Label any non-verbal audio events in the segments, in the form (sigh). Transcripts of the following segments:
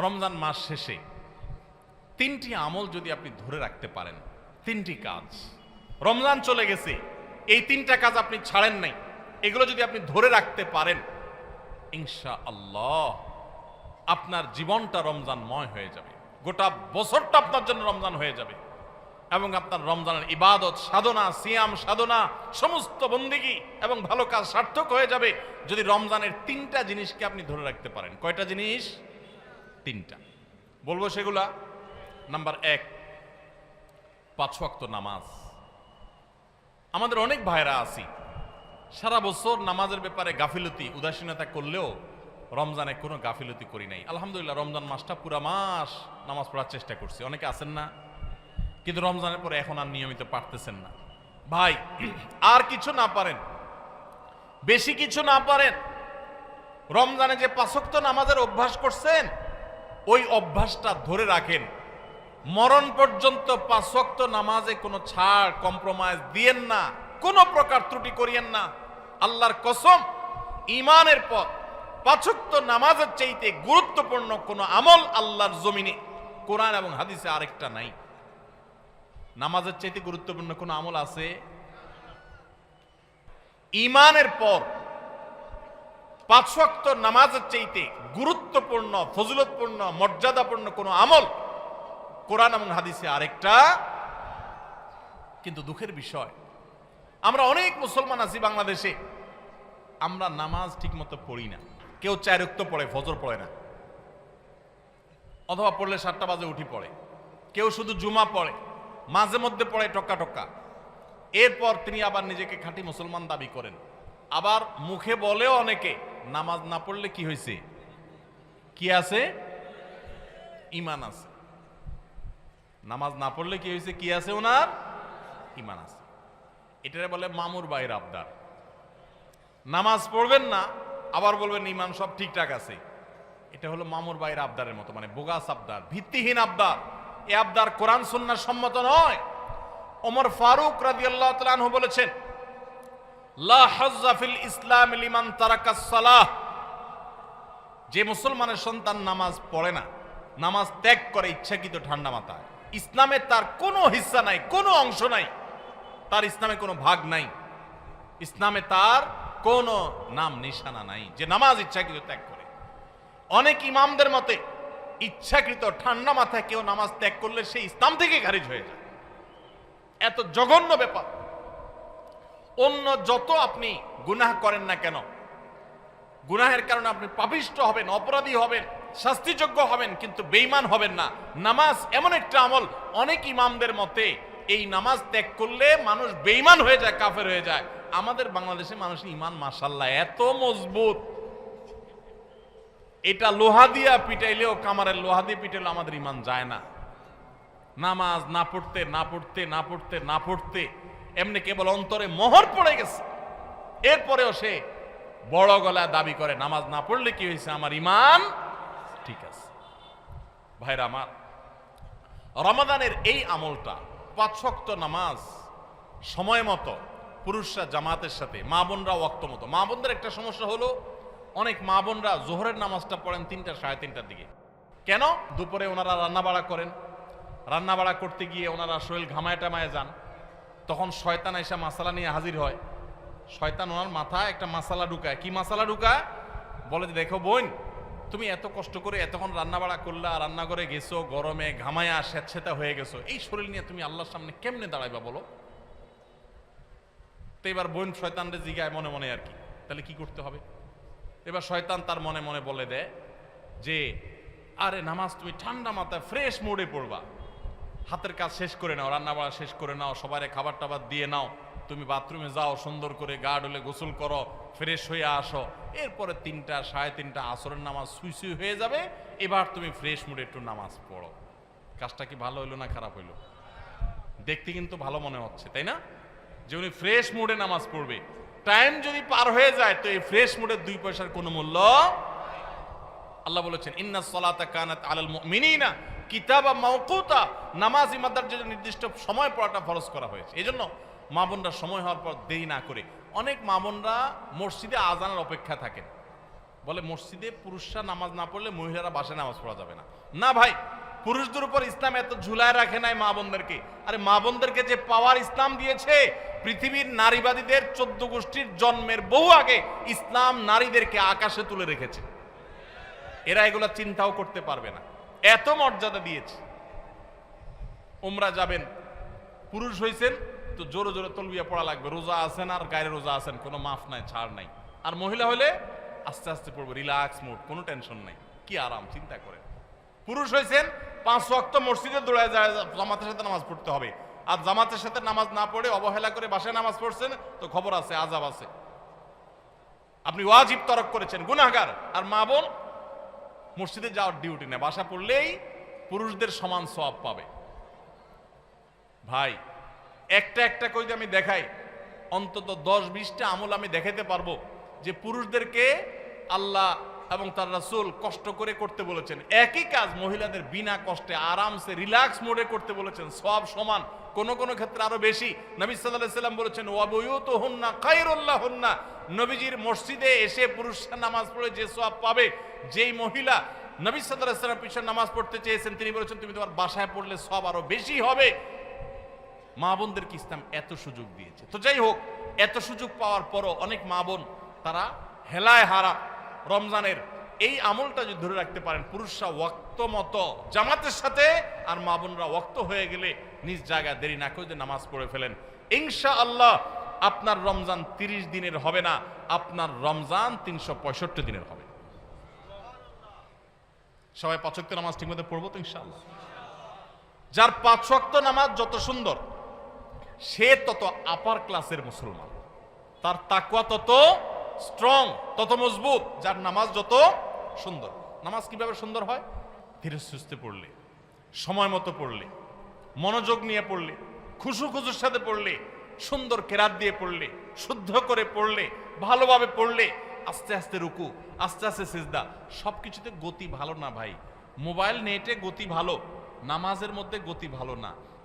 রমজান মাস শেষে তিনটি আমল যদি আপনি ধরে রাখতে পারেন, তিনটি কাজ। রমজান চলে গেছে, এই তিনটা কাজ আপনি ছাড়েন নাই, এগুলো যদি আপনি ধরে রাখতে পারেন ইনশা আল্লাহ আপনার জীবনটা রমজানময় হয়ে যাবে। গোটা বছরটা আপনার জন্য রমজান হয়ে যাবে। এবং আপনার রমজানের ইবাদত, সাধনা, সিয়াম, সাধনা, সমস্ত বন্দিগি এবং ভালো কাজ সার্থক হয়ে যাবে যদি রমজানের তিনটা জিনিসকে আপনি ধরে রাখতে পারেন। কয়টা জিনিস? তিনটা। বলব সেগুলা। নাম্বার এক, পাঁচ ওয়াক্ত নামাজ। আমাদের অনেক ভাইরা আছি। সারা বছর নামাজের ব্যাপারে গাফিলতি, উদাসীনতা করলেও রমজানে কোনো গাফিলতি করি নাই। আলহামদুলিল্লাহ, রমজান মাসটা পুরা মাস নামাজ পড়ার চেষ্টা করছি। অনেকে আছেন না, কিন্তু রমজানের পরে এখন আর নিয়মিত পারতেছেন না। ভাই, আর কিছু না পারেন। বেশি কিছু না পারেন। রমজানে যে পাঁচক্ত নামাজের অভ্যাস করছেন ওই অভ্যাসটা ধরে রাখেন। মরণ পর্যন্ত পাঁচক্ত নামাজে কোনো ছাড় কম্প্রোমাইজ দিয়েন না, কোনো প্রকার ত্রুটি করিয়েন না। আল্লাহর কসম ইমানের পর পাঁচক্ত নামাজের চাইতে গুরুত্বপূর্ণ কোনো আমল আল্লাহর জমিনে। কোরআন এবং হাদিসে আরেকটা নাই। নামাজের চাইতে গুরুত্বপূর্ণ কোনো আমল আছে? ইমানের পর পাঁচ নামাজের চাইতে গুরুত্বপূর্ণ, ফজিলতপূর্ণ, মর্যাদাপূর্ণ কোনো আমল কোরআন এবং হাদিসে আরেকটা। কিন্তু দুঃখের বিষয়, আমরা অনেক মুসলমান আছি বাংলাদেশে, আমরা নামাজ ঠিকমতো পড়ি না। কেউ চার রক্ত পড়ে, ফজর পড়ে না। অথবা পড়লে সাতটা বাজে উঠি পড়ে। কেউ শুধু জুমা পড়ে, মাঝে মধ্যে পড়ে টক্কা টক্কা। এরপর তিনি আবার নিজেকে খাঁটি মুসলমান দাবি করেন। আবার মুখে বলেও অনেকে নামাজ না পড়লে কি হয়েছে? কি আছে? ইমান আছে। নামাজ না পড়লে কি হয়েছে? কি আছে ওনার? ইমান আছে। এটারে বলে মামুর বাইর আবদার। নামাজ পড়বেন না, আবার বলবেন ইমান সব ঠিকঠাক আছে। এটা হলো মামুর বাইর আবদারের মতো মানে বোগাস আবদার, ভিত্তিহীন আবদার। এ আবদার কোরআন, সুন্নার সম্মত নয়। ওমর ফারুক তাআলা আনহু বলেছেন ইসলাম লিমান যে মুসলমানের সন্তান নামাজ পড়ে না, নামাজ ত্যাগ করে ইচ্ছাকৃত ঠান্ডা মাথায়। ইসলামে তার কোনো হিস্সা নাই, কোনো অংশ নাই, তার ইসলামে কোনো ভাগ নাই। ইসলামে তার কোনো নাম নিশানা নাই, যে নামাজ ইচ্ছাকৃত ত্যাগ করে। অনেক ইমামদের মতে, ইচ্ছাকৃত ঠান্ডা মাথায় কেউ নামাজ ত্যাগ করলে সে ইসলাম থেকে খারিজ হয়ে যায়। এত জঘন্য ব্যাপার। অন্য যত আপনি গুনাহ করেন না কেন, গুনাহের কারণে আপনি পাপিষ্ট হবেন, অপরাধী হবেন, শাস্তিযোগ্য হবেন, কিন্তু বেইমান হবেন না। নামাজ এমন একটা আমল, অনেক ইমামদের মতে এই নামাজ ত্যাগ করলে মানুষ বেইমান হয়ে যায়, কাফের হয়ে যায়। আমাদের বাংলাদেশে মানুষের ইমান মাসাল্লাহ এত মজবুত। এটা লোহা দিয়া পিটাইলেও কামারের লোহা দিয়ে পিটাইলেও আমাদের ইমান যায় না। নামাজ না পড়তে না পড়তে না পড়তে না পড়তে। এমনি কেবল অন্তরে মোহর পড়ে গেছে। এরপরেও সে বড় গলা দাবি করে, নামাজ না পড়লে কি হয়েছে আমার ইমান ঠিক আছে। ভাইরা আমার, রমাদানের এই আমলটা, পাঁচ শক্ত নামাজ সময় মতো পুরুষরা জামাতের সাথে, মা বোনরা ওয়াক্ত মতো। মা বোনদের একটা সমস্যা হলো, অনেক মা বোনরা জোহরের নামাজটা পড়েন তিনটা, সাড়ে তিনটার দিকে। কেন? দুপুরে ওনারা রান্না বাড়া করেন। রান্না বাড়া করতে গিয়ে ওনারা শরীর ঘামায় টামায় যান। তখন শয়তান এসে মাসালা নিয়ে হাজির হয়। শয়তান ওনার মাথায় একটা মাসালা ঢুকায়। কি মাসালা ঢুকায়? বলে দেখো বোন, তুমি এত কষ্ট করে এতক্ষণ রান্না বাড়া করলা রান্না করে গেছো, গরমে ঘামায়া স্যাঁতসেতা হয়ে গেছো। এই শরীর নিয়ে তুমি আল্লাহর সামনে কেমনে দাঁড়াইবা বলো? তো এবার বোন শয়তানরে জিগায় মনে মনে আর কি। তাহলে কি করতে হবে? এবার শয়তান তার মনে মনে বলে দেয় যে, আরে নামাজ তুমি ঠান্ডা মাথায় ফ্রেশ মোডে পড়বা। হাতের কাজ শেষ করে নাও, রান্না বাড়া শেষ করে নাও সবাই খাবার টাবার দিয়ে নাও। তুমি বাথরুমে যাও, সুন্দর করে গা ডলে গোসল করো, ফ্রেশ হয়ে আসো। এরপরে তিনটা, সাড়ে তিনটা আসরের নামাজ সুই সুই হয়ে যাবে। এবার তুমি ফ্রেশ মুডে একটু নামাজ পড়ো। কাজটা কি ভালো হইল না খারাপ হইল? দেখতে কিন্তু ভালো মনে হচ্ছে, তাই না? যে উনি ফ্রেশ মুডে নামাজ পড়বে। টাইম যদি পার হয়ে যায়, তো এই ফ্রেশ মুডের দুই পয়সার কোনো মূল্য আল্লাহ বলেছেন, ইন্না সলাতা কানাত আলাল মুমিনিনা। কিতাবা মাওকুতা, নামাজ ইমাদার জন্য নির্দিষ্ট সময় পড়াটা ফরজ করা হয়েছে। এজন্য মা বোনরা সময় হওয়ার পর দেরি না করে। অনেক মা বোনরা মসজিদে আজানের অপেক্ষা থাকেন। বলে, মসজিদে পুরুষরা নামাজ না পড়লে মহিলারা বাসায় নামাজ পড়া যাবে না। না ভাই, পুরুষদের উপর ইসলাম এত ঝুলায় রাখে নাই মা বোনদেরকে। আরে, মা বোনদেরকে যে পাওয়ার ইসলাম দিয়েছে, পৃথিবীর নারীবাদীদের চোদ্দ গোষ্ঠীর জন্মের বহু আগে ইসলাম নারীদেরকে আকাশে তুলে রেখেছে। এরা এগুলো চিন্তাও করতে পারবে না। এত মর্যাদা দিয়েছে। ওমরা যাবেন, পুরুষ হয়েছেন তো জোরে জোরে তলবিয়া পড়া লাগবে। রোজা আছেন আর গায়ে রোজা আছেন, কোনো মাফ নাই, ছাড় নাই। আর মহিলা হলে আস্তে আস্তে পড়ব, রিল্যাক্স মুড, কোনো টেনশন নাই। কি আরাম, চিন্তা করেন। পুরুষ হয়েছেন পাঁচ ওয়াক্ত মসজিদে দৌড়ায় যায়, জামাতের সাথে নামাজ পড়তে হবে। আর জামাতের সাথে নামাজ না পড়ে অবহেলা করে বাসায় নামাজ পড়ছেন, তো খবর আছে আজাব আছে। আপনি ওয়াজিব তরক করেছেন, গুনাহগার। আর মা বোন মসজিদে যাওয়ার ডিউটি নেয় বাসা পড়লেই পুরুষদের সমান সব পাবে। ভাই, একটা একটা করে আমি দেখাই, অন্তত দশ বিশটা আমল আমি দেখাতে পারব যে পুরুষদেরকে আল্লাহ এবং তার রাসূল কষ্ট করে করতে বলেছেন। একই কাজ মহিলাদের বিনা কষ্টে, আরামসে, রিল্যাক্স মোডে করতে বলেছেন। সব সমান, কোন কোন ক্ষেত্রে আরও বেশি। নবী আলাইহি সাল্লাম বলেছেন ওয়াবুয়ুতু হুন্না খায়রুল্লাহ হুন্না নবীজির মসজিদে এসে পুরুষরা নামাজ পড়ে যে সব পাবে, যেই মহিলা নবী আলাইহি সাল্লাম পিছনে নামাজ পড়তে চেয়েছেন, তিনি বলেছেন, তুমি তোমার বাসায় পড়লে সব আরও বেশি হবে। মা বোনদেরকে ইসলাম এত সুযোগ দিয়েছে? তো যাই হোক, এত সুযোগ পাওয়ার পরও অনেক মা বোন, তারা হেলায় হারা। রমজানের এই আমলটা যদি ধরে রাখতে পারেন, পুরুষরা ওক্ত মতো জামাতের সাথে আর মা বোনরা ওয়াক্ত হয়ে গেলে নিজ জায়গায় দেরি না করে নামাজ পড়ে ফেলেন। ইনশা আল্লাহ আপনার রমজান তিরিশ দিনের হবে না, আপনার রমজান তিনশো পঁয়ষট্টি দিনের হবে। সবাই পাচক্ত নামাজ ঠিকমতো পড়ব তো ইনশাআল্লাহ? যার পাঁচ ওয়াক্ত নামাজ যত সুন্দর, সে তত আপার ক্লাসের মুসলমান। তার তাকুয়া তত স্ট্রং, তত মজবুত, যার নামাজ যত সুন্দর। নামাজ কীভাবে সুন্দর হয়? ধীরে সুস্থে পড়লে, সময় মতো পড়লে, মনোযোগ নিয়ে পড়লে, খুশু খুশুর সাথে পড়লে, সুন্দর কেরাত দিয়ে পড়লে, শুদ্ধ করে পড়লে, ভালোভাবে পড়লে, আস্তে আস্তে রুকু, আস্তে আস্তে সিজদা, সবকিছুতে গতি ভালো না ভাই। মোবাইল নেটে গতি ভালো, নামাজের মধ্যে গতি ভালো না।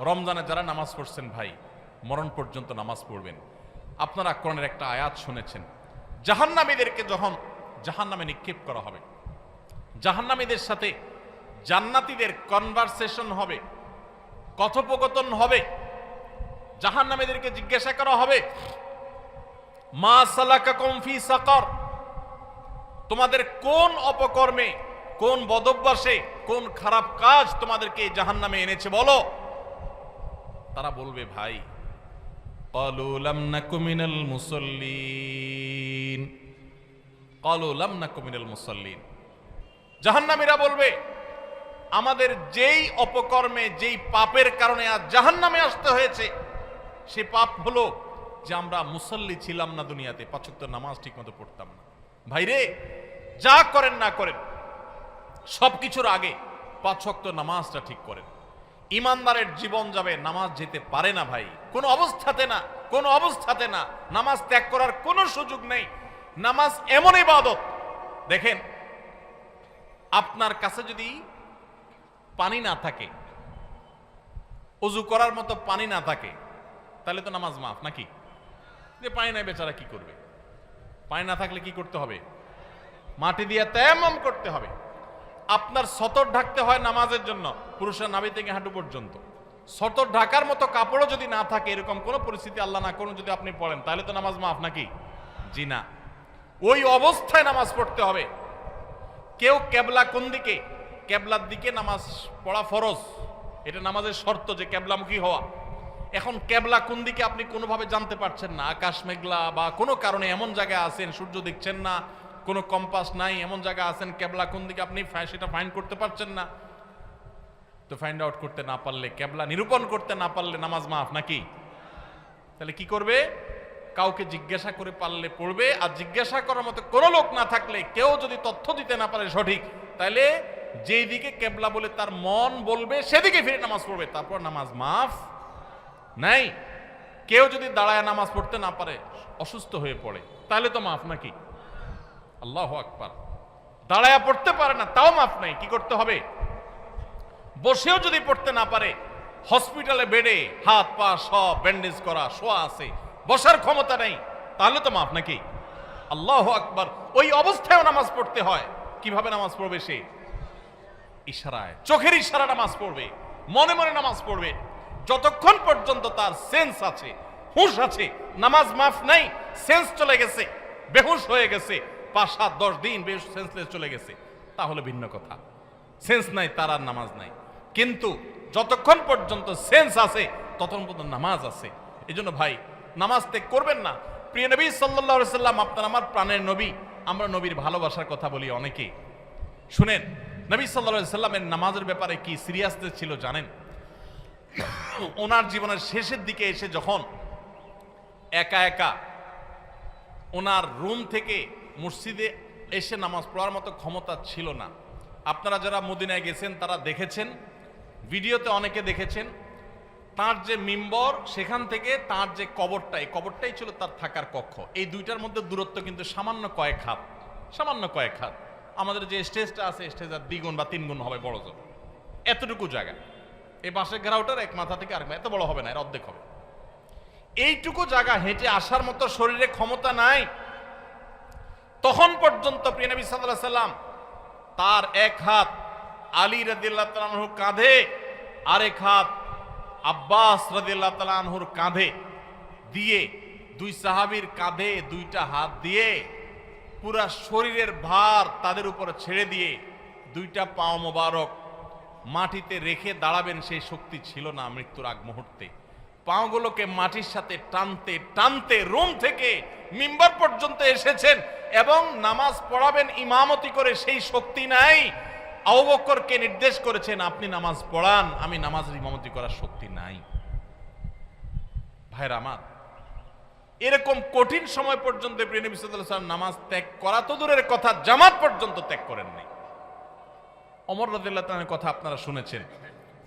রমজানে যারা নামাজ পড়ছেন ভাই, মরণ পর্যন্ত নামাজ পড়বেন। আপনারা কোরআনের একটা আয়াত শুনেছেন। জাহান্নামীদেরকে যখন জাহান্নামে নিক্ষেপ করা হবে, জাহান্নামীদের সাথে জান্নাতীদের কনভারসেশন হবে, কথোপকথন হবে, জাহান্নামীদেরকে জিজ্ঞাসা করা হবে, মা সালাকা কমফি সাকর? তোমাদের কোন অপকর্মে, কোন বদভ্যাসে, কোন খারাপ কাজ তোমাদেরকে জাহান্নামে এনেছে বলো? তারা বলবে, ভাই কলুলাম না কুমিনাল মুসল্লিন। কলুলাম না কুমিনাল মুসল্লিন। জাহান্নামীরা বলবে, আমাদের যেই অপকর্মে, যেই পাপের কারণে আজ জাহান্নামে আসতে হয়েছে, সে পাপ হলো যে আমরা মুসল্লি ছিলাম না দুনিয়াতে, পাঁচক্ত নামাজ ঠিক মতো পড়তাম না। ভাইরে যা করেন না করেন সব কিছুর আগে পাঁচক্ত নামাজটা ঠিক করেন। ইমানদারের জীবন যাবে, নামাজ যেতে পারে না ভাই। কোনো অবস্থাতে না, কোনো অবস্থাতে না। নামাজ ত্যাগ করার কোনো সুযোগ নেই। নামাজ এমন ইবাদত। দেখেন, আপনার কাছে যদি পানি না থাকে অজু করার মতো পানি না থাকে, তাহলে তো নামাজ মাফ নাকি? যে পানি নাই বেচারা কি করবে? পানি না থাকলে কি করতে হবে? মাটি দিয়ে তেমন করতে হবে। আপনার সতর ঢাকতে হয় নামাজের জন্য। পুরুষের নাভি থেকে হাঁটু পর্যন্ত। সতর ঢাকার মতো কাপড়ও যদি না থাকে, এরকম কোনো পরিস্থিতি আল্লাহ না করুন যদি আপনি পড়েন, তাহলে তো নামাজ মাফ নাকি? জি না। ওই অবস্থায় নামাজ পড়তে হবে। কেউ কেবলা কোন দিকে? কেবলার দিকে নামাজ পড়া ফরজ। এটা নামাজের শর্ত যে কেবলামুখী হওয়া। এখন কেবলা কোন দিকে আপনি কোনোভাবে জানতে পারছেন না? আকাশ মেঘলা বা কোনো কারণে এমন জায়গায় আছেন, সূর্য দেখছেন না কোনো কম্পাস নাই, এমন জায়গা আছেন, কেবলা কোন দিকে আপনি সেটা ফাইন্ড করতে পারছেন না। তো ফাইন্ড আউট করতে না পারলে ক্যাবলা নিরূপণ করতে না পারলে নামাজ মাফ নাকি? তাহলে কি করবে? কাউকে জিজ্ঞাসা করে পারলে পড়বে, আর জিজ্ঞাসা করার মতো কোনো লোক না থাকলে, কেউ যদি তথ্য দিতে না পারে সঠিক, তাহলে যেই দিকে কেবলা বলে তার মন বলবে, সেদিকে ফিরে নামাজ পড়বে। তারপর নামাজ মাফ নাই। কেউ যদি দাঁড়ায় নামাজ পড়তে না পারে, অসুস্থ হয়ে পড়ে, তাহলে তো মাফ নাকি? আল্লাহ আকবার। দাঁড়ায় পড়তে পারে না, তাও মাফ নাই, কি করতে হবে? বসেও যদি পড়তে না পারে, হসপিটালে বেডে হাত, পা সব ব্যান্ডেজ করা, শোয়া আছে, বসার ক্ষমতা নেই, তাহলে তো মাফ নাকি? আল্লাহ আকবার, ওই অবস্থায়ও নামাজ পড়তে হয়। কীভাবে নামাজ পড়বে সে? ইশারায়, চোখের ইশারা নামাজ পড়বে, মনে মনে নামাজ পড়বে। যতক্ষণ পর্যন্ত তার সেন্স আছে, হুঁশ আছে, নামাজ মাফ নাই সেন্স চলে গেছে, বেহুশ হয়ে গেছে পাঁচ, সাত, দশ দিন বেশ সেন্সলেস চলে গেছে। তাহলে ভিন্ন কথা। সেন্স নাই, তার আর নামাজ নাই। কিন্তু যতক্ষণ পর্যন্ত সেন্স আছে, ততক্ষণ পর্যন্ত নামাজ আছে। এই জন্য ভাই, নামাজ ত্যাগ করবেন না। প্রিয় নবী সাল্লাহ সাল্লাম, আপনার আমার প্রাণের নবী, আমরা নবীর ভালোবাসার কথা বলি অনেকেই। শুনেন, নবী সাল্লা সাল্লামের নামাজের ব্যাপারে কি সিরিয়াসনেস ছিল জানেন? ওনার জীবনের শেষের দিকে এসে যখন একা একা ওনার রুম থেকে মসজিদে এসে নামাজ পড়ার মতো ক্ষমতা ছিল না। আপনারা যারা মদিনায় গেছেন, তারা দেখেছেন, ভিডিওতে অনেকে দেখেছেন, তার যে মিম্বর, সেখান থেকে তার যে কবরটা, এই কবরটাই ছিল তার থাকার কক্ষ। এই দুইটার মধ্যে দূরত্ব কিন্তু সামান্য কয়েক হাত, সামান্য কয়েক হাত। আমাদের যে স্টেজটা আছে স্টেজের দ্বিগুণ বা তিনগুণ হবে বড় জোর। এতটুকু জায়গা। এই বাঁশের ঘেরাওটার এক মাথা থেকে আরেক এত বড় হবে না, এর অর্ধেক হবে। এইটুকু জায়গা হেঁটে আসার মতো শরীরে ক্ষমতা নাই। তখন পর্যন্ত প্রিয় নবী সাল্লাল্লাহু সাল্লাম তার এক হাত আলী রাদিল্লাহ তালানহুর কাঁধে, আরেক হাত আব্বাস রাদিল্লাহ তালানহুর কাঁধে দিয়ে দুই সাহাবীর কাঁধে দুইটা হাত দিয়ে পুরা শরীরের ভার তাদের উপর ছেড়ে দিয়ে দুইটা পাও মোবারক মাটিতে রেখে দাঁড়াবেন সেই শক্তি ছিল না মৃত্যুর আগ মুহূর্তে। পাওগুলোকে মাটির সাথে টানতে টানতে রুম থেকে মিম্বার পর্যন্ত এসেছেন এবং নামাজ পড়াবেন, ইমামতি করে সেই শক্তি নাই। আবুবকরকে নির্দেশ করেছেন, আপনি নামাজ পড়ান, আমি নামাজের ইমামতি করার শক্তি নাই। ভাইরা আমার, এরকম কঠিন সময় পর্যন্ত প্রিয় সাল্লাম নামাজ ত্যাগ করা তো দূরের কথা, জামাত পর্যন্ত ত্যাগ করেন নাই। অমর রাদিল্লাহ কথা আপনারা শুনেছেন।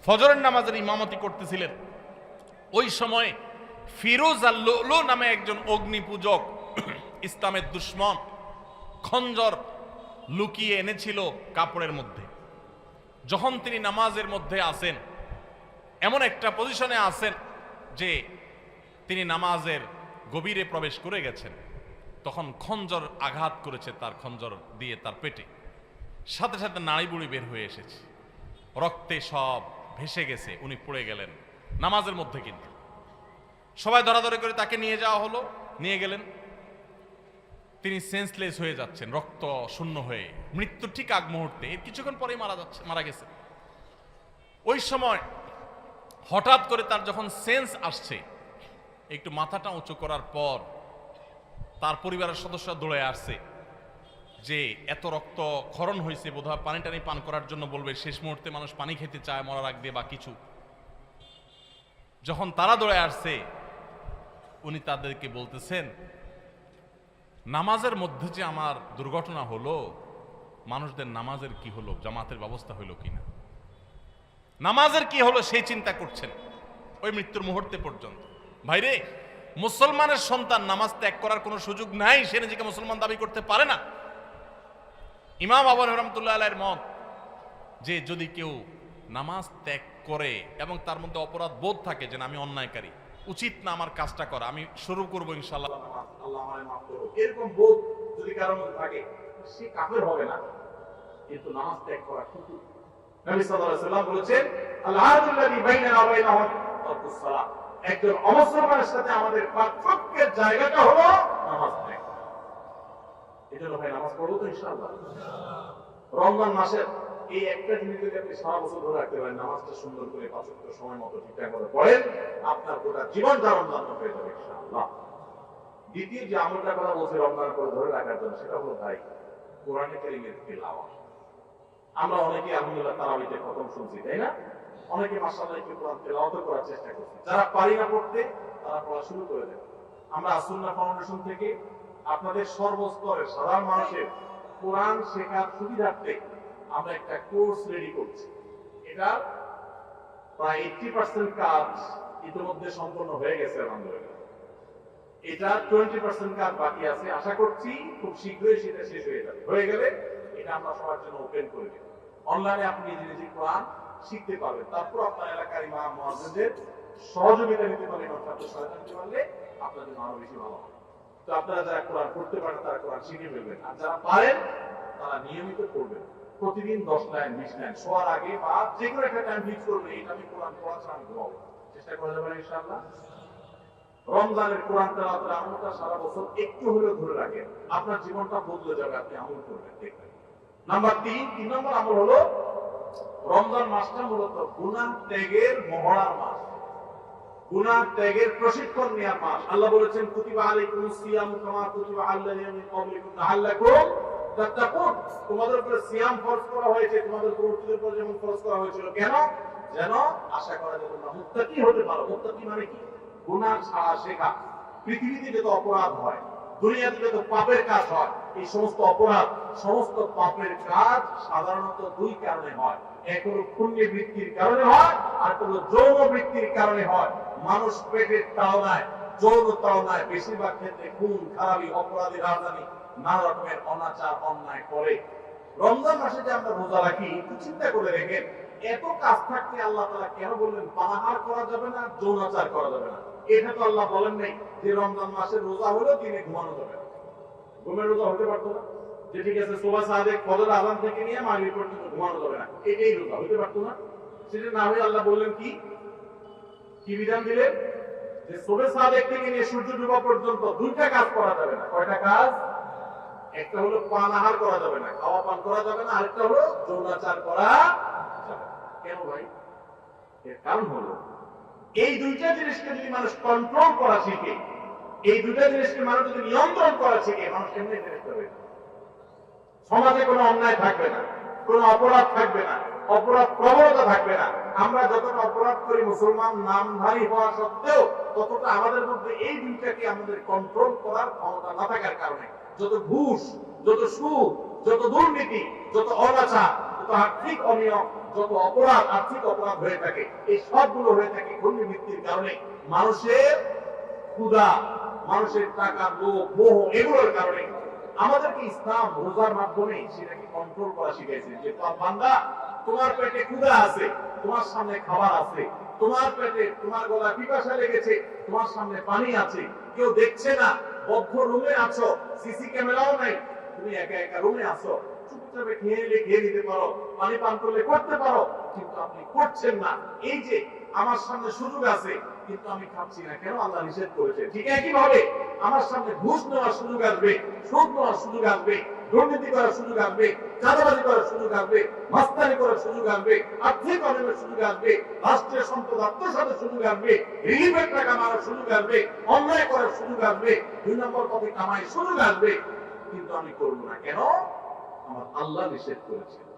ফজরের নামাজের ইমামতি করতেছিলেন। ওই সময় ফিরোজ আল লুলু নামে একজন অগ্নি পূজক (clears throat) ইসলামের দুশ্মন খঞ্জর লুকিয়ে এনেছিল কাপড়ের মধ্যে। যখন তিনি নামাজের মধ্যে আসেন, এমন একটা পজিশনে আছেন যে তিনি নামাজের গভীরে প্রবেশ করে গেছেন। তখন খঞ্জর আঘাত করেছে তার খঞ্জর দিয়ে তার পেটে। সাথে সাথে নাড়ি বুড়ি বের হয়ে এসেছে। রক্তে সব ভেসে গেছে, উনি পড়ে গেলেন। নামাজের মধ্যে কিন্তু। সবাই ধরাধরি করে তাকে নিয়ে যাওয়া হলো, নিয়ে গেলেন। তিনি সেন্সলেস হয়ে যাচ্ছেন, রক্ত শূন্য হয়ে। মৃত্যুর ঠিক আগ মুহূর্তে, এর কিছুক্ষণ পরেই মারা যাচ্ছে, মারা গেছে। ওই সময় হঠাৎ করে তার যখন সেন্স আসছে, একটু মাথাটা উঁচু করার পর তার পরিবারের সদস্যরা দৌড়ে আসছে যে, এত রক্ত ক্ষরণ হয়েছে, বোধহয় পানি টানি পান করার জন্য বলবে, শেষ মুহূর্তে মানুষ পানি খেতে চায়, মরার আগ দিয়ে বা কিছু। যখন তারা দৌড়ে আসছে, উনি তাদেরকে বলতেছেন, নামাজের মধ্যে যে আমার দুর্ঘটনা হলো, মানুষদের নামাজের কি হলো? জামাতের ব্যবস্থা হলো কিনা নামাজের কি হলো সেই চিন্তা করছেন ওই মৃত্যুর মুহূর্তে পর্যন্ত। ভাইরে মুসলমানের সন্তান নামাজ ত্যাগ করার কোনো সুযোগ নাই, সে নিজেকে মুসলমান দাবি করতে পারে না। ইমাম আবু রহমতুল্লাহ আলাইয়ের মত, যে যদি কেউ নামাজ ত্যাগ করে এবং তার মধ্যে অপরাধ বোধ থাকে যে আমি অন্যায়কারী। উচিত না আমার কাজটা করা, আমি শুরু করব ইনশাল্লাহ। এরকম বোধ যদি মধ্যে থাকে, সে কাফের হবে না। কিন্তু নামাজ ত্যাগ করা রমজান মাসের এই একটা জিনিস যদি আপনি সারা বছর ধরে রাখতে পারেন, নামাজটা সুন্দর করে সময় মতো ঠিকঠাক পড়েন, আপনার গোটা হয়ে যাবে দ্বিতীয় যে আমলটা কথা বলছে রমজান করে ধরে রাখার জন্য, সেটা হলো ভাই, কোরআনে আমরা অনেকে আলহামদুলিল্লাহ তারাবিতে খতম শুনছি, তাই না? অনেকে মাসাল্লাহ একটু কোরআন তেলাওয়াত করার চেষ্টা যারা পারি না পড়তে, তারা পড়া শুরু করে দেন। আমরা আসুন্না ফাউন্ডেশন থেকে আপনাদের সর্বস্তরের সাধারণ মানুষের কোরআন শেখার সুবিধার্থে আমরা একটা কোর্স রেডি করছি। এটা প্রায় এইটটি পার্সেন্ট কাজ ইতিমধ্যে সম্পন্ন হয়ে গেছে, আলহামদুলিল্লাহ। এটা টোয়েন্টি পার্সেন্ট কাজ বাকি আছে। আশা করছি খুব শীঘ্রই সেটা শেষ হয়ে যাবে। হয়ে গেলে এটা আমরা সবার জন্য ওপেন করে দেব। অনলাইনে আপনি নিজে নিজে কোরআন শিখতে পারবেন। তারপর আপনার এলাকার ইমাম মহাজেদের সহযোগিতা নিতে পারলে এবং ছাত্র সহায়তা নিতে পারলে আপনার জন্য আরও বেশি ভালো হবে। তো আপনারা যারা কোরআন পড়তে পারেন, তারা কোরআন শিখে ফেলবেন। আর যারা পারেন, তারা নিয়মিত পড়বেন। প্রতিদিন দশ লাইন বিশ লাইন শোয়ার আগে বা যে কোনো একটা টাইম ফিক্স করবেন এইটা আমি কোরআন পড়া ছাড়া ঘুমাবো চেষ্টা করা যাবে ইনশাআল্লাহ। রমজানের কোরআন তেলাওয়াতের আমলটা সারা বছর একটু হলেও ধরে রাখেন। আপনার জীবনটা বদলে যাবে, আপনি আমল করবেন, দেখবেন। নাম্বার তিন তিন নম্বর আমল হলো রমজান মাসটা মূলত গুনাহ ত্যাগের মহড়ার মাস। গুনাহ ত্যাগের প্রশিক্ষণ নেওয়ার মাস। আল্লাহ বলেছেন, কুতিবা আলাইকুমুস সিয়াম কামা কুতিবা আলাল্লাযিনা মিন ক্বাবলিকুম লাআল্লাকুম তাত্তাকুন তোমাদের উপরে সিয়াম ফরজ করা হয়েছে, তোমাদের পূর্বপুরুষদের উপর যেমন করা হয়েছিল। কেন? যেন আশা করা হতে পারো। মানে কি? ছাড়া শেখা। পৃথিবীতে যত অপরাধ হয়, দুনিয়াতে যত পাপের কাজ হয়, এই সমস্ত অপরাধ, সমস্ত পাপের কাজ সাধারণত দুই কারণে হয়। এক হলো পুণ্য বৃত্তির কারণে হয়, আর হলো যৌন বৃত্তির কারণে হয়। মানুষ পেটের তাড়নায় যৌন তাড়নায় বেশিরভাগ ক্ষেত্রে খুন, খারাপি অপরাধী রাজধানী। নানা রকমের অনাচার, অন্যায় করে। রমজান মাসে যে আমরা রোজা রাখি চিন্তা করে দেখেন, এত কাজ থাকতে আল্লাহ তাআলা কেন বললেন করা যাবে না, যৌনাচার করা যাবে না? এটা তো আল্লাহ বলেন নাই যে রমজান মাসে রোজা হলেও দিনে ঘুমানো যাবে ঘুমের রোজা হতে পারতো না। যে ঠিক আছে সাদেক, ফজর থেকে নিয়ে পর্যন্ত ঘুমানো যাবে না। এটাই রোজা হতে পারতো না। সেটা না হয়ে আল্লাহ বললেন কি? কি বিধান দিলেন? যে সোবে সাদেক থেকে নিয়ে সূর্য ডুবা পর্যন্ত দুইটা কাজ করা যাবে না। কয়টা কাজ? একটা হলো পান আহার করা যাবে না, খাওয়া পান করা যাবে না, আরেকটা হলো যৌনাচার করা কেন ভাই? এর কারণ হলো, এই দুইটা জিনিসকে যদি মানুষ কন্ট্রোল করা শিখে, এই দুইটা জিনিসকে মানুষ যদি নিয়ন্ত্রণ করা শিখে, মানুষ কেমনি জিনিসটা হয়ে সমাজে কোনো অন্যায় থাকবে না, কোনো অপরাধ থাকবে না, অপরাধ প্রবণতা থাকবে না। আমরা যতটা অপরাধ করি মুসলমান নামধারী হওয়া সত্ত্বেও, ততটা আমাদের মধ্যে এই দুইটাকে আমাদের কন্ট্রোল করার ক্ষমতা না থাকার কারণে যত ঘুষ, যত সুদ, যত দুর্নীতি, যত অনাচার যত আর্থিক অনিয়ম, যত অপরাধ, আর্থিক অপরাধ হয়ে থাকে, এই সবগুলো হয়ে থাকে ঘূর্ণিবৃত্তির কারণে। মানুষের ক্ষুধা, মানুষের টাকা, লোভ, মোহ, এগুলোর কারণে। আমাদেরকে ইসলাম রোজার মাধ্যমে সেটাকে কন্ট্রোল করা শিখাইছে যে বান্দা, তোমার পেটে ক্ষুধা আছে, তোমার সামনে খাবার আছে, তোমার পেটে, তোমার গলা পিপাসা লেগেছে, তোমার সামনে পানি আছে, কেউ দেখছে না বদ্ধ রুমে আছো, সিসি ক্যামেরাও নাই। তুমি একা একা রুমে আছো। চুপচাপে খেয়ে নিলে, খেয়ে নিতে পারো। পানি পান করলে করতে পারো। কিন্তু আপনি করছেন না। এই যে আমার সামনে সুযোগ আছে কিন্তু আমি খাচ্ছি না কেন আল্লাহ নিষেধ করেছে ঠিক একই ভাবে আমার সামনে ঘুষ নেওয়ার সুযোগ আসবে সুদ নেওয়ার সুযোগ আসবে দুর্নীতি করার সুযোগ আসবে চাঁদাবাজি করার সুযোগ আসবে মাস্তানি করার সুযোগ আসবে আর্থিক অনিয়মের সুযোগ আসবে রাষ্ট্রের সম্পদ আত্মসাতের সুযোগ আসবে রিলিফের টাকা মারার সুযোগ আসবে অন্যায় করার সুযোগ আসবে দুই নম্বর পথে কামাই সুযোগ আসবে কিন্তু আমি করব না কেন আমার আল্লাহ নিষেধ করেছে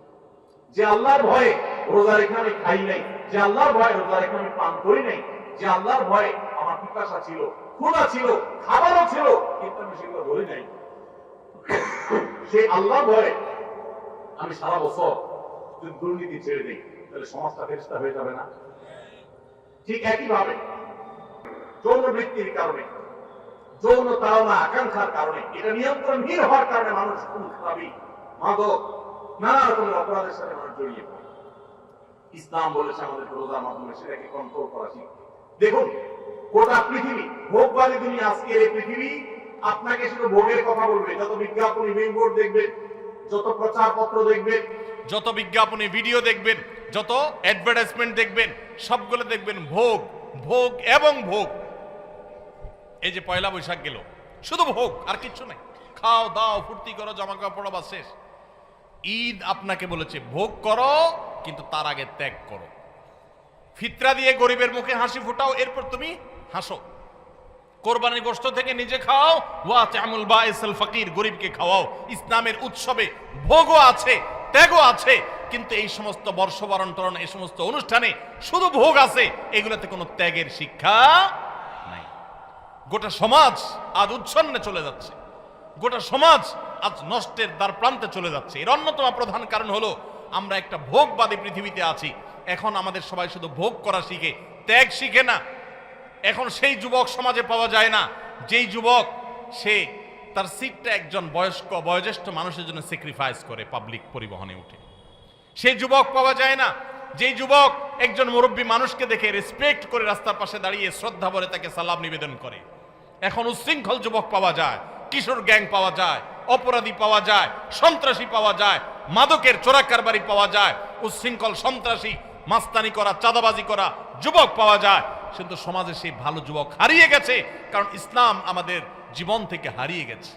যে আল্লাহর ভয়ে রোজা রেখে আমি খাই নাই, যে আল্লাহর ভয়ে রোজা রেখে আমি পান করি নাই, যে আল্লাহর ভয়ে আমার পিপাসা ছিল, ক্ষুধা ছিল, খাবারও ছিল, কিন্তু আমি সেগুলো বলি নাই। সেই আল্লাহর ভয়ে আমি সারা বছর যদি দুর্নীতি ছেড়ে দিই, তাহলে সমাজটা ফেরিস্তা হয়ে যাবে না। ঠিক একই ভাবে যৌন বৃত্তির কারণে, যৌন তাড়না, আকাঙ্ক্ষার কারণে, এটা নিয়ন্ত্রণহীন হওয়ার কারণে মানুষ খুন খাবি মাদক নানা রকমের অপরাধের সাথে মানুষ জড়িয়ে পড়ে। ইসলাম বলেছে আমাদের রোজার মাধ্যমে সেটাকে কন্ট্রোল করা শিখতে দেখুন, গোটা পৃথিবী, ভোগবাদী দুনিয়া, আজকের এই পৃথিবী আপনাকে শুধু ভোগের কথা বলবে। যত বিজ্ঞাপন বিলবোর্ড দেখবেন, যত প্রচারপত্র দেখবেন, যত বিজ্ঞাপনে ভিডিও দেখবেন, যত অ্যাডভার্টাইজমেন্ট দেখবেন, সবগুলো দেখবেন ভোগ ভোগ এবং ভোগ। এই যে পয়লা বৈশাখ গেল, শুধু ভোগ, আর কিচ্ছু নাই। খাও, দাও, ফুর্তি করো, জামা কাপড় বা শেষ। ঈদ আপনাকে বলেছে, ভোগ করো, কিন্তু তার আগে ত্যাগ করো। ফিতরা দিয়ে গরিবের মুখে হাসি ফুটাও, এরপর তুমি হাসো। কোরবানির গোষ্ঠ থেকে নিজে খাও ওয়া চামুল বা ইসল ফকির, গরিবকে খাওয়াও। ইসলামের উৎসবে ভোগও আছে, ত্যাগও আছে, কিন্তু এই সমস্ত বর্ষবরণ টরণ, এই সমস্ত অনুষ্ঠানে শুধু ভোগ আছে, এগুলোতে কোনো ত্যাগের শিক্ষা নাই। গোটা সমাজ আজ উচ্ছন্নে চলে যাচ্ছে। গোটা সমাজ আজ নষ্টের দ্বার প্রান্তে চলে যাচ্ছে। এর অন্যতম প্রধান কারণ হলো, আমরা একটা ভোগবাদী পৃথিবীতে আছি। এখন আমাদের সবাই শুধু ভোগ করা শিখে, ত্যাগ শিখে না। এখন সেই যুবক সমাজে পাওয়া যায় না। যেই যুবক, সে তার সিটটা একজন বয়স্ক, বয়োজ্যেষ্ঠ মানুষের জন্য স্যাক্রিফাইস করে পাবলিক পরিবহনে উঠে। সেই যুবক পাওয়া যায় না। যেই যুবক একজন মুরব্বী মানুষকে দেখে রেসপেক্ট করে রাস্তার পাশে দাঁড়িয়ে শ্রদ্ধা ভরে তাকে সালাম নিবেদন করে। এখন উচ্ছৃঙ্খল যুবক পাওয়া যায়, কিশোর গ্যাং পাওয়া যায় অপরাধী পাওয়া যায়, সন্ত্রাসী পাওয়া যায়, মাদকের চোরাকারবারি পাওয়া যায়, উচ্ছৃঙ্খল সন্ত্রাসী, মাস্তানি করা, চাঁদাবাজি করা যুবক পাওয়া যায়। কিন্তু সমাজে সেই ভালো যুবক হারিয়ে গেছে, কারণ ইসলাম আমাদের জীবন থেকে হারিয়ে গেছে।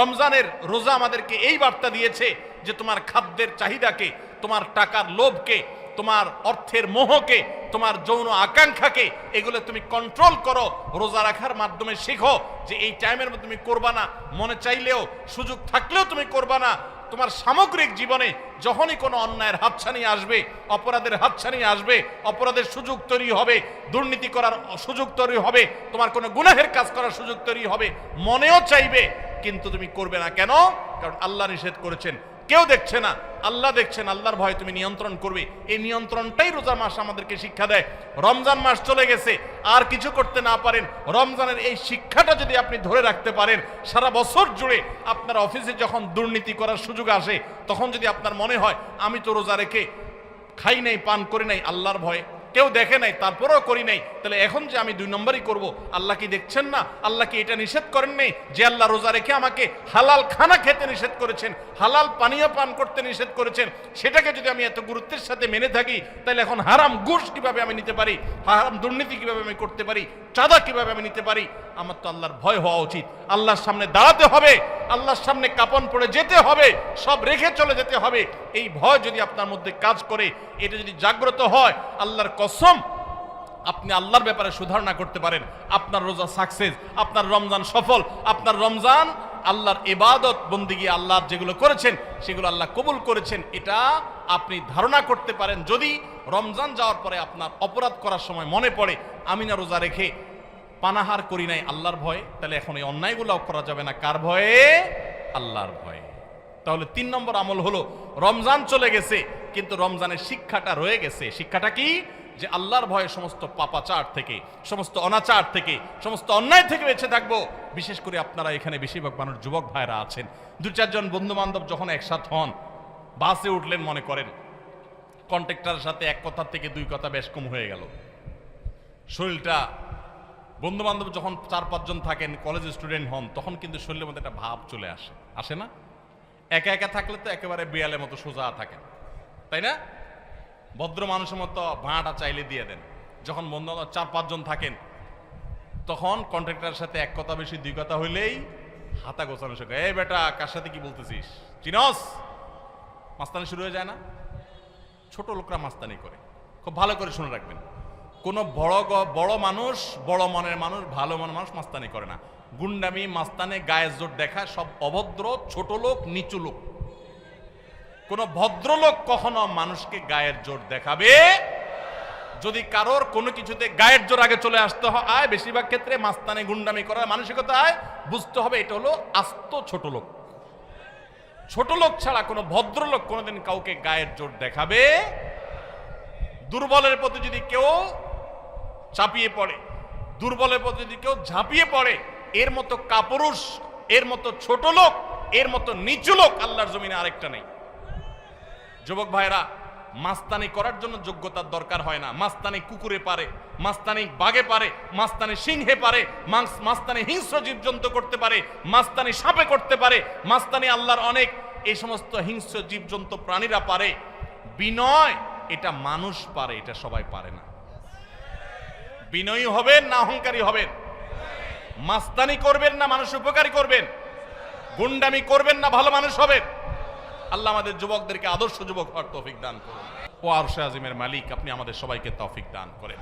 রমজানের রোজা আমাদেরকে এই বার্তা দিয়েছে যে তোমার খাদ্যের চাহিদাকে, তোমার টাকার লোভকে তোমার অর্থের মোহকে, তোমার যৌন আকাঙ্ক্ষাকে, এগুলো তুমি কন্ট্রোল করো, রোজা রাখার মাধ্যমে শেখো যে এই টাইমের মধ্যে তুমি করবা না। মনে চাইলেও, সুযোগ থাকলেও তুমি করবা না। তোমার সামগ্রিক জীবনে যখনই কোনো অন্যায়ের হাতছানি আসবে, অপরাধের হাতছানি আসবে, অপরাধের সুযোগ তৈরি হবে, দুর্নীতি করার সুযোগ তৈরি হবে, তোমার কোনো গুনাহের কাজ করার সুযোগ তৈরি হবে, মনেও চাইবে, কিন্তু তুমি করবে না। কেন? কারণ আল্লাহ নিষেধ করেছেন। কেউ দেখছে না। আল্লাহ দেখছেন, আল্লাহর ভয় তুমি নিয়ন্ত্রণ করবে। এই নিয়ন্ত্রণটাই রোজা মাস আমাদেরকে শিক্ষা দেয়। রমজান মাস চলে গেছে, আর কিছু করতে না পারেন। রমজানের এই শিক্ষাটা যদি আপনি ধরে রাখতে পারেন, সারা বছর জুড়ে আপনার অফিসে যখন দুর্নীতি করার সুযোগ আসে, তখন যদি আপনার মনে হয়, আমি তো রোজা রেখে খাই নাই, পান করি নাই, আল্লাহর ভয়ে কেউ দেখে নাই, তারপরেও করি নাই। তাহলে এখন যে আমি দুই নম্বরই করব, আল্লাহ কি দেখছেন না? আল্লাহ কি এটা নিষেধ করেন নাই? যে আল্লাহ রোজা রেখে আমাকে হালাল খানা খেতে নিষেধ করেছেন, হালাল পানীয় পান করতে নিষেধ করেছেন, সেটাকে যদি আমি এত গুরুত্বের সাথে মেনে থাকি, তাহলে এখন হারাম ঘুষ কীভাবে আমি নিতে পারি? হারাম দুর্নীতি কীভাবে আমি করতে পারি? চাঁদা কীভাবে আমি নিতে পারি? আমার তো আল্লাহর ভয় হওয়া উচিত। আল্লাহর সামনে দাঁড়াতে হবে, আল্লাহর সামনে কাপন পড়ে যেতে হবে, সব রেখে চলে যেতে হবে। এই ভয় যদি আপনার মধ্যে কাজ করে, এটা যদি জাগ্রত হয়, আল্লাহর কসম, আপনি আল্লাহর ব্যাপারে সুধারণা করতে পারেন। আপনার রোজা সাকসেস আপনার রমজান সফল, আপনার রমজান আল্লাহর ইবাদত বন্দিগি আল্লাহর যেগুলো করেছেন, সেগুলো আল্লাহ কবুল করেছেন, এটা আপনি ধারণা করতে পারেন। যদি রমজান যাওয়ার পরে আপনার অপরাধ করার সময় মনে পড়ে আমি না রোজা রেখে পানাহার করি নাই আল্লাহর ভয়ে, তাহলে এখন এই অন্যায়গুলো করা যাবে না। কার ভয়ে? আল্লাহর ভয়ে। তাহলে তিন নম্বর আমল হলো, রমজান চলে গেছে, কিন্তু রমজানের শিক্ষাটা রয়ে গেছে। শিক্ষাটা কি? যে আল্লাহর ভয়ে সমস্ত পাপাচার থেকে, সমস্ত অনাচার থেকে, সমস্ত অন্যায় থেকে বেঁচে থাকব। বিশেষ করে আপনারা এখানে বেশিরভাগ মানুষ যুবক ভাইরা আছেন। দু চারজন বন্ধু বান্ধব যখন একসাথ হন, বাসে উঠলেন মনে করেন, কন্ট্রাক্টরের সাথে এক কথা থেকে দুই কথা বেশ কম হয়ে গেল। শরীরটা বন্ধু বান্ধব যখন চার পাঁচজন থাকেন কলেজ স্টুডেন্ট হন, তখন কিন্তু শরীরের মধ্যে একটা ভাব চলে আসে। আসে না? একা একা থাকলে তো একেবারে বিড়ালের মতো সোজা থাকেন। তাই না? ভদ্র মানুষের মতো ভাঁটা চাইলে দিয়ে দেন। যখন বন্ধু চার পাঁচজন থাকেন, তখন কন্ট্রাক্টরের সাথে এক কথা বেশি, দুই কথা হইলেই হাতা গোছানো শেখা। এই বেটা, কার সাথে কি বলতেছিস? চিনস? মাস্তানি শুরু হয়ে যায় না? ছোট লোকরা মাস্তানি করে। খুব ভালো করে শুনে রাখবেন। কোনো বড় বড় মানুষ, বড় মনের মানুষ, ভালো মনের মানুষ মাস্তানি করে না। গুন্ডামি, মাস্তানে, গায়ের জোর দেখা, সব অভদ্র, ছোট লোক, নিচু লোক। কোনো ভদ্রলোক কখনো মানুষকে গায়ের জোর দেখাবে? যদি কারোর কোনো কিছুতে গায়ের জোর আগে চলে আসতে হয় বেশিরভাগ ক্ষেত্রে মাস্তানে, গুন্ডামি করার মানসিকতায় বুঝতে হবে এটা হলো আস্ত ছোট লোক। ছোট লোক ছাড়া কোনো ভদ্রলোক কোনোদিন কাউকে গায়ের জোর দেখাবে? দুর্বলের প্রতি যদি কেউ চাপিয়ে পড়ে, দুর্বলের প্রতি যদি কেউ ঝাঁপিয়ে পড়ে, এর মতো কাপুরুষ, এর মতো ছোট লোক, এর মতো নিচু লোক আল্লাহর জমিনে আরেকটা নেই। যুবক ভাইরা মাস্তানি করার জন্য যোগ্যতার দরকার হয় না। মাস্তানি কুকুরে পারে, মাস্তানি বাগে পারে, মাস্তানি সিংহে পারে, মাংস- মাস্তানি হিংস্র জীবজন্তু করতে পারে, মাস্তানি সাপে করতে পারে, মাস্তানি আল্লাহর অনেক এই সমস্ত হিংস্র জীবজন্তু প্রাণীরা পারে। বিনয়, এটা মানুষ পারে, এটা সবাই পারে না। বিনয়ী হবেন না অহংকারী হবেন? মাস্তানি করবেন না, মানুষ উপকারী করবেন? গুন্ডামি করবেন না, ভালো মানুষ হবেন? আল্লাহ আমাদের যুবকদেরকে আদর্শ যুবক হওয়ার তৌফিক দান করুন। ও আরশে আজিমের মালিক, আপনি আমাদের সবাইকে তৌফিক দান করেন।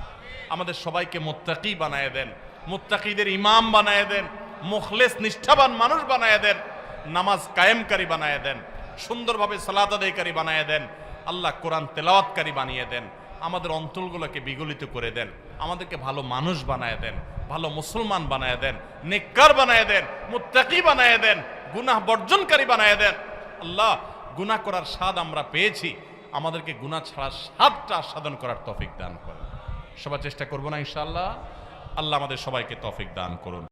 আমাদের সবাইকে মুত্তাকি বানায় দেন, মুত্তাকিদের ইমাম বানায় দেন, মুখলেস, নিষ্ঠাবান মানুষ বানায় দেন, নামাজ কায়েমকারী বানায় দেন, সুন্দরভাবে সালাত আদায়কারী বানায় দেন, আল্লাহ কোরআন তেলাওয়াতকারী বানিয়ে দেন, আমাদের অঞ্চলগুলোকে বিগলিত করে দেন, আমাদেরকে ভালো মানুষ বানায় দেন, ভালো মুসলমান বানায় দেন, নেককার বানায় দেন, মুত্তাকি বানায় দেন, গুনাহ বর্জনকারী বানায় দেন। আল্লাহ গুনাহ করার স্বাদ আমরা পেয়েছি, আমাদেরকে গুণা ছাড়া স্বাদটা আস্বাদন করার তফিক দান করেন। সবার চেষ্টা করব না ইনশাল্লাহ আল্লাহ আমাদের সবাইকে তফিক দান করুন।